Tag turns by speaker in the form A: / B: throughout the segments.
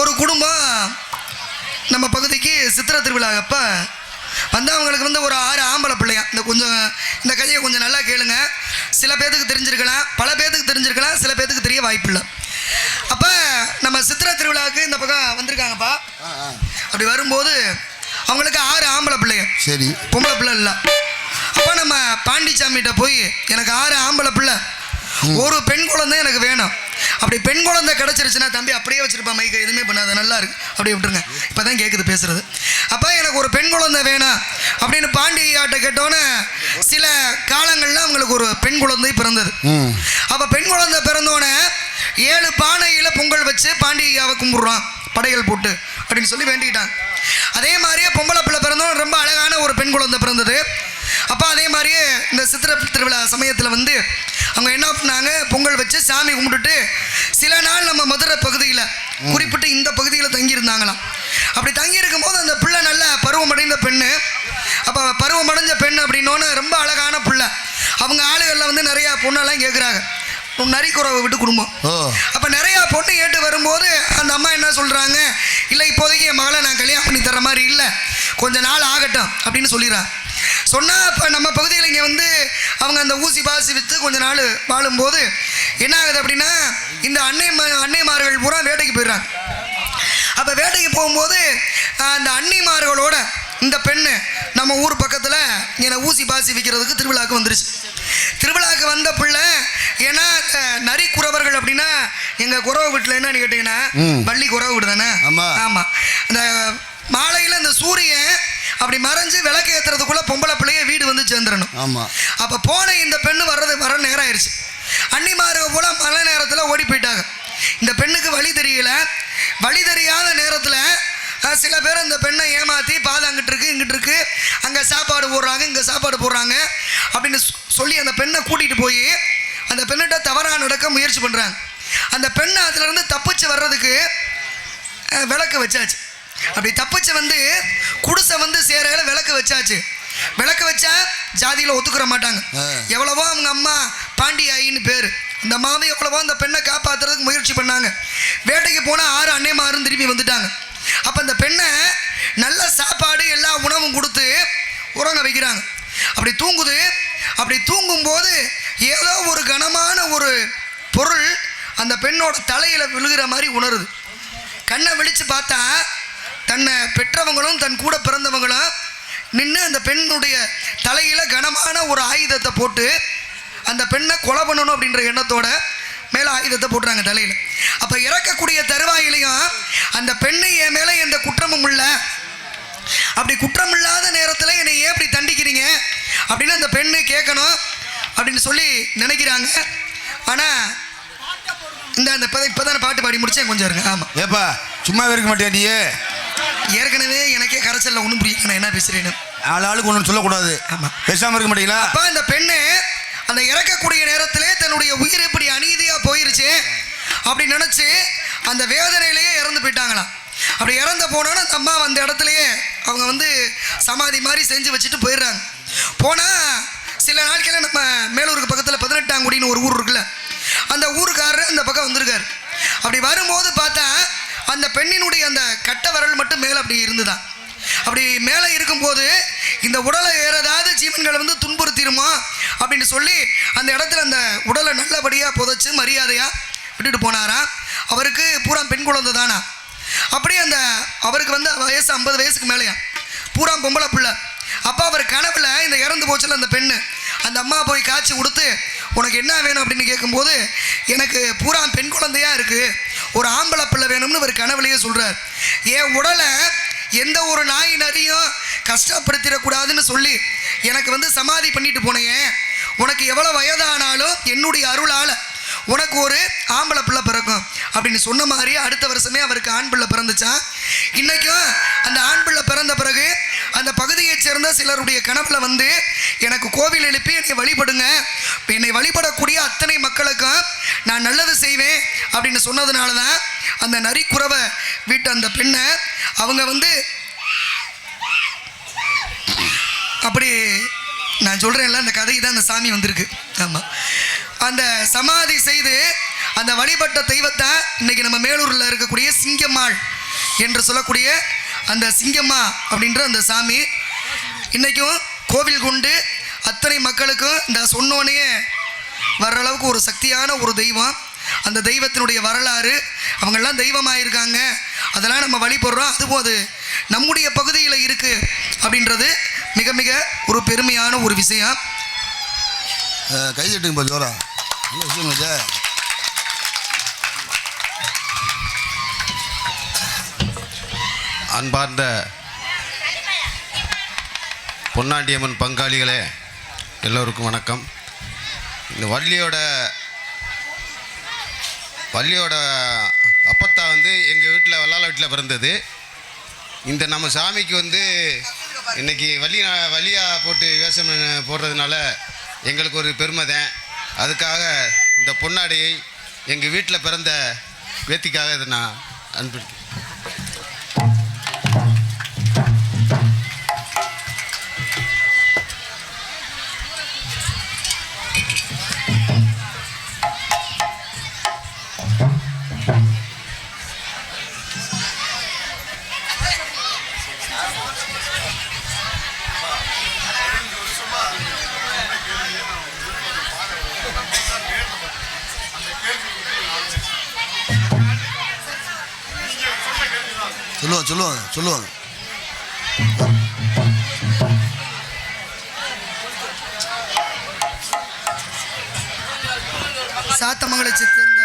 A: ஒரு குடும்பம் நம்ம பகுதிக்கு சித்திரை திருவிழா அப்ப வந்து அவங்களுக்கு வந்து ஒரு ஆறு ஆம்பளை பிள்ளையா இந்த கொஞ்சம் இந்த கதையை கொஞ்சம் நல்லா கேளுங்க. சில பேர்த்துக்கு தெரிஞ்சிருக்கலாம் பல பேர்த்துக்கு தெரிஞ்சிருக்கலாம் சில பேர்த்துக்கு தெரிய வாய்ப்பில்லை. அப்போ நம்ம சித்திரை திருவிழாவுக்கு இந்த பக்கம் வந்திருக்காங்கப்பா. அப்படி வரும்போது அவங்களுக்கு ஆறு ஆம்பளை பிள்ளைங்க.
B: சரி.
A: பொம்பளை பிள்ளை இல்லை. அப்போ நம்ம பாண்டிச்சாமிகிட்ட போய் எனக்கு ஆறு ஆம்பளை பிள்ளை. ஒரு பெண் குழந்தை எனக்கு வேணும். அப்படி பெண் குழந்தை கிடச்சிருச்சுன்னா தம்பி அப்படியே வச்சிருப்பா மைக்க எதுவுமே பண்ணாத நல்லா இருக்கு. அப்படியே விட்டுருங்க. இப்போ தான் கேட்குது பேசுறது. அப்போ எனக்கு ஒரு பெண் குழந்தை வேணும் அப்படின்னு பாண்டியாட்ட கேட்டோன்னே சில காலங்களில் அவங்களுக்கு ஒரு பெண் குழந்தை பிறந்தது. அப்போ பெண் குழந்தை பிறந்தோடனே ஏழு பானையில் பொங்கல் வச்சு பாண்டியாவை கும்பிட்றான் படைகள் போட்டு அப்படின்னு சொல்லி வேண்டிக்கிட்டாங்க. அதே மாதிரியே பொம்பளை பிள்ளை பிறந்தோம் ரொம்ப அழகான ஒரு பெண் குழந்தை பிறந்தது. அப்போ அதே மாதிரியே இந்த சித்திரை திருவிழா சமயத்தில் வந்து அவங்க என்ன பண்ணாங்க? பொங்கல் வச்சு சாமி கும்பிட்டுட்டு சில நாள் நம்ம மதுரை பகுதியில் குறிப்பிட்டு இந்த பகுதியில் தங்கியிருந்தாங்களாம். அப்படி தங்கியிருக்கும் போது அந்த பிள்ளை நல்ல பருவமடைந்த பெண்ணு. அப்போ பருவமடைஞ்ச பெண் அப்படின்னோன்னு ரொம்ப அழகான பிள்ளை. அவங்க ஆளுகளில் வந்து நிறையா பொண்ணெல்லாம் கேட்குறாங்க நரிக்குறவை விட்டு குடும்பம். அப்போ நிறைய பொண்ணு ஏட்டு வரும்போது அந்த அம்மா என்ன சொல்கிறாங்க இல்லை இப்போதைக்கு என் மகளை நான் கல்யாணம் பண்ணி தர மாதிரி இல்லை. கொஞ்ச நாள் ஆகட்டும் அப்படின்னு சொல்லிடுறாங்க சொன்னால் இப்போ நம்ம பகுதியில் இங்கே வந்து அவங்க அந்த ஊசி பாசி விற்று கொஞ்ச நாள் வாழும்போது என்ன ஆகுது அப்படின்னா இந்த அன்னை அன்னைமார்கள் பூரா வேட்டைக்கு போயிடுறாங்க அப்போ வேட்டைக்கு போகும்போது அந்த அன்னிமார்களோட இந்த பெண்ணு நம்ம ஊர் பக்கத்தில் இங்கே ஊசி பாசி விற்கிறதுக்கு திருவிழாக்கு வந்துருச்சு திருவிழாக்கு வந்த பிள்ளை ஏன்னா நரி குறவர்கள் அப்படின்னா எங்கள் குறவு வீட்டில் என்னன்னு கேட்டிங்கன்னா. பள்ளி குறவு வீடு தானே
B: ஆமா.
A: ஆமாம் இந்த மாலையில் இந்த சூரியன் அப்படி மறைஞ்சு விளக்கு ஏற்றுறதுக்குள்ளே பொம்பளை பிள்ளைய வீடு வந்து சேர்ந்துடணும்.
B: ஆமாம்
A: அப்போ போன இந்த பெண்ணு வர்றது வர நேரம் ஆயிடுச்சு. அன்னிமாருக போல மழை நேரத்தில் ஓடி போயிட்டாங்க. இந்த பெண்ணுக்கு வழி தெரியல. வழி தெரியாத நேரத்தில் சில பேர் இந்த பெண்ணை ஏமாற்றி பாதை அங்கிட்டு இருக்கு இங்கிட்டு இருக்கு. அங்கே சாப்பாடு போடுறாங்க இங்கே சாப்பாடு போடுறாங்க அப்படின்னு சொல்லி அந்த பெண்ணை கூட்டிகிட்டு போய் அந்த பெண்ணிட்ட தவறாக நடக்க முயற்சி பண்ணுறாங்க அந்த பெண்ணை அதுலேருந்து தப்பிச்சு வர்றதுக்கு விளக்கு வச்சாச்சு. அப்படி தப்பிச்சு வந்து குடிசை வந்து சேரையில விளக்கு வச்சாச்சு. விளக்கு வச்சா ஜாதியில் ஒத்துக்கிற மாட்டாங்க. எவ்வளவோ அவங்க அம்மா பாண்டி ஆயின்னு பேர். இந்த மாமி எவ்வளவோ அந்த பெண்ணை காப்பாத்துறதுக்கு முயற்சி பண்ணாங்க. வேட்டைக்கு போனால் ஆறு அன்னைமாரும் திரும்பி வந்துட்டாங்க. அப்போ அந்த பெண்ணை நல்ல சாப்பாடு எல்லா உணவும் கொடுத்து உறங்க வைக்கிறாங்க. அப்படி தூங்குது. அப்படி தூங்கும்போது ஏதோ ஒரு கனமான ஒரு பொருள் அந்த பெண்ணோட தலையில விழுகிற மாதிரி உணருது. கண்ணை விழிச்சு பார்த்தா தன்னை பெற்றவங்களும் தன் கூட பிறந்தவங்களும் நின்று அந்த பெண்ணுடைய தலையில் கனமான ஒரு ஆயுதத்தை போட்டு அந்த பெண்ணை கொலை பண்ணணும் அப்படின்ற எண்ணத்தோட மேலே ஆயுதத்தை போட்டுறாங்க தலையில். அப்போ இறக்கக்கூடிய தருவாயிலையும் அந்த பெண்ணு என் மேலே எந்த குற்றமும் இல்லை. அப்படி குற்றம் இல்லாத நேரத்தில் என்னை ஏன் இப்படி தண்டிக்கிறீங்க? அப்படின்னு அந்த பெண்ணு கேட்கணும் அப்படின்னு சொல்லி நினைக்கிறாங்க. ஆனால் இந்த அந்த இப்போ தானே பாட்டு பாடி முடிச்சேன் கொஞ்சம் இருங்க ஆமாம்
B: ஏப்பா சும்மா இருக்க மாட்டேன் நீயே?
A: ஏற்கனவே எனக்கே கரைச்சல்ல ஒன்றும் புரியல. நான் என்ன பேசுறேன்னு.
B: ஆள் ஆளுக்கு ஒன்று சொல்லக்கூடாது.
A: ஆமா.
B: பேசாமல் இருக்க மாட்டீங்களா?
A: அப்ப அந்த பெண்ணு அந்த இறக்கக்கூடிய நேரத்திலே தன்னுடைய உயிர் இப்படி அநீதியா போயிருச்சு அப்படி நினைச்சு அந்த வேதனையிலேயே இறந்து போயிட்டாங்களாம். அப்படி இறந்து போனோன்னு அந்த அம்மா அந்த இடத்துலயே அவங்க வந்து சமாதி மாதிரி செஞ்சு வச்சுட்டு போயிடுறாங்க. போனா சில நாட்களில் நம்ம மேலூருக்கு பக்கத்தில் பதினெட்டாங்குடின்னு ஒரு ஊர் இருக்குல்ல அந்த ஊருக்காரர் அந்த பக்கம் வந்திருக்காரு. அப்படி வரும்போது பார்த்தா அந்த பெண்ணினுடைய அந்த கட்ட விரல் மட்டும் மேலே அப்படி இருந்துதான் அப்படி மேலே இருக்கும்போது இந்த உடலை வேற ஏதாவது ஜீவன்களை வந்து துன்புறுத்திடுமா? அப்படின்னு சொல்லி அந்த இடத்துல அந்த உடலை நல்லபடியாக புதைச்சு மரியாதையாக விட்டுட்டு போனாராம் அவருக்கு பூரா பெண் குழந்தை தானா? அப்படியே அந்த அவருக்கு வந்து வயசு ஐம்பது வயசுக்கு மேலேயா? பூரா பொம்பளை பிள்ளை. அப்போ அவர் கனவில் இந்த இறந்து போச்சுல அந்த பெண்ணு. அந்த அம்மா போய் காய்ச்சி கொடுத்து உனக்கு என்ன வேணும்? அப்படின்னு கேட்கும்போது எனக்கு பூரா பெண் குழந்தையாக இருக்குது ஒரு ஆம்பளை பிள்ளை வேணும்னு அவர் கனவுலையே சொல்கிறார் என் உடலை எந்த ஒரு நாய் நரியும் கஷ்டப்படுத்திடக்கூடாதுன்னு சொல்லி எனக்கு வந்து சமாதி பண்ணிட்டு போனேன். உனக்கு எவ்வளோ வயதானாலும் என்னுடைய அருளால் உனக்கு ஒரு ஆம்பளை பிள்ளை பிறக்கும். அப்படின்னு சொன்ன மாதிரியே அடுத்த வருஷமே அவருக்கு ஆண் பிள்ளை பிறந்துச்சான் இன்றைக்கும் அந்த ஆண் பிள்ளை பிறந்த பிறகு அந்த பகுதியைச் சேர்ந்த சிலருடைய கனவில் வந்து எனக்கு கோவில் எழுப்பி என்னை வழிபடுங்க. என்னை வழிபடக்கூடிய அத்தனை மக்களுக்கும் நான் நல்லது செய்வேன் அப்படின்னு சொன்னதுனால தான் அந்த நரிக்குறவை வீட்டு அந்த பெண்ணை அவங்க வந்து அப்படி நான் சொல்கிறேன்ல அந்த கதை தான் அந்த சாமி வந்திருக்கு. ஆமாம் அந்த சமாதி செய்து அந்த வழிபட்ட தெய்வத்தை இன்றைக்கி நம்ம மேலூரில் இருக்கக்கூடிய சிங்கம்மாள் என்று சொல்லக்கூடிய அந்த சிங்கம்மா அப்படின்ற அந்த சாமி. இன்றைக்கும் கோவில் கொண்டு அத்தனை மக்களுக்கும் இந்த சொன்னோனே வர்ற அளவுக்கு ஒரு சக்தியான ஒரு தெய்வம். அந்த தெய்வத்தினுடைய வரலாறு அவங்கெல்லாம் தெய்வமாயிருக்காங்க. அதெல்லாம் நம்ம வழிபடுறோம். அதுவும் அது நம்முடைய பகுதியில் இருக்குது அப்படின்றது மிக மிக ஒரு பெருமையான ஒரு விஷயம்.
B: கை தட்டுங்க ஜோரா.
C: அன்பார்ந்த பொன்னாண்டியம்மன் பங்காளிகளே எல்லோருக்கும் வணக்கம். இந்த வள்ளியோட வள்ளியோட அப்பத்தா வந்து எங்கள் வீட்டில் வல்லால வீட்டில் பிறந்தது. இந்த நம்ம சாமிக்கு வந்து இன்னைக்கு வள்ளி வழியாக போட்டு வேஷம் போடுறதுனால எங்களுக்கு ஒரு பெருமை தான். அதுக்காக இந்த பொன்னாடியை எங்கள் வீட்டில் பிறந்த பேத்திக்காக இதை நான் அனுப்பிடுக்கேன்
B: சொல்லுவாங்க சொல்லுவாங்க.
A: சாத்தமங்கலத்தை சேர்ந்த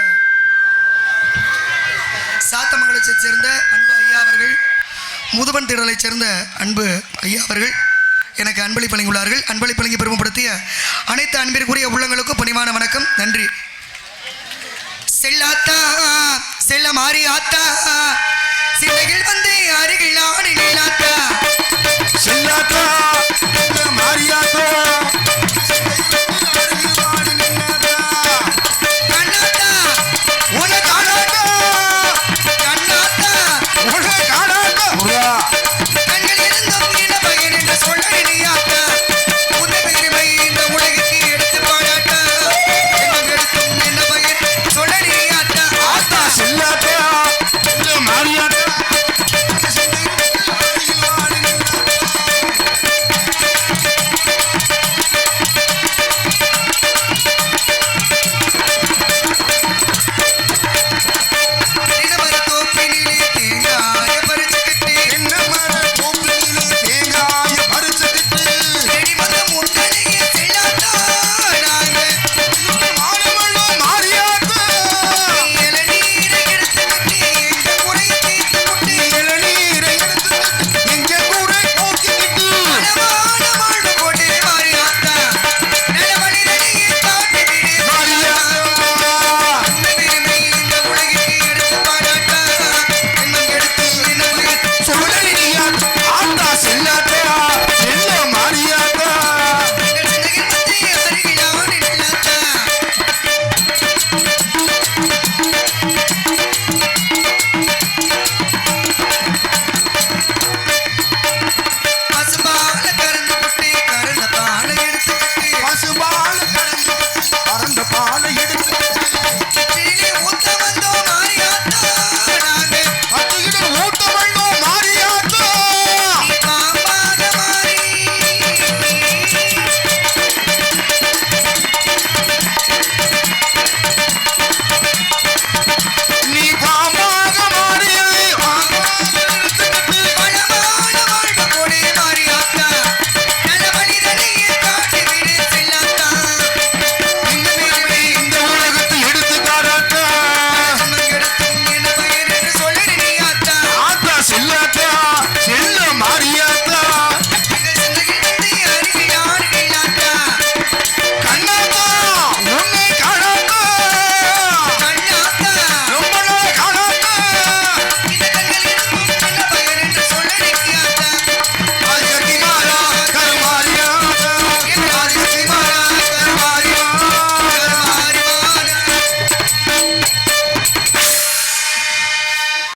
A: சாத்தமங்கலத்தை சேர்ந்த அன்பு ஐயா அவர்கள் முதுவன் திடலைச் சேர்ந்த அன்பு ஐயா அவர்கள் எனக்கு அன்பளி வழங்கியுள்ளார்கள். அன்பளி வழங்கி பெருமைப்படுத்திய அனைத்து அன்பிற்குரிய உள்ளங்களுக்கும் பணிவான வணக்கம். நன்றி. செல்லாத்தா செல்ல மாறி ஆத்தா